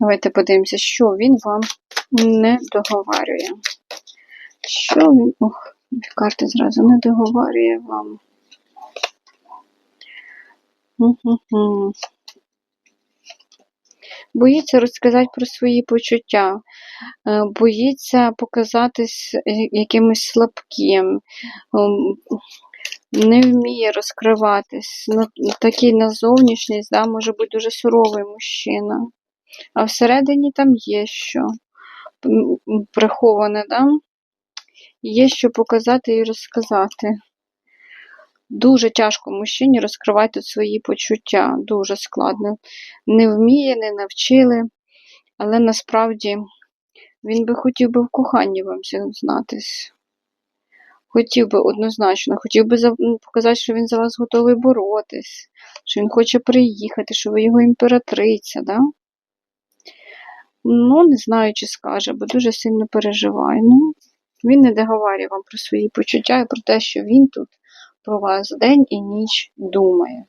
Давайте подивимося, що він вам не договарює. Що він. Ох, карти зразу не договарює вам. Мгм. Боїться розказати про свої почуття, е, боїться показатись е, якимось слабким, ем, не вміє розкриватись. Ну, такий на зовнішність, да, може бути дуже суровий мужчина. А всередині там є що приховане, да? є що показати і розказати. Дуже тяжко мужчині розкривати свої почуття, дуже складно. Не вміє, не навчили, але насправді він би хотів би в коханні вам зізнатись. Хотів би однозначно, хотів би показати, що він за вас готовий боротись, що він хоче приїхати, що ви його імператриця, да? Ну, не знаю, чи скаже, бо дуже сильно переживає. Ну, він не договарює вам про свої почуття і про те, що він тут про вас день і ніч думає.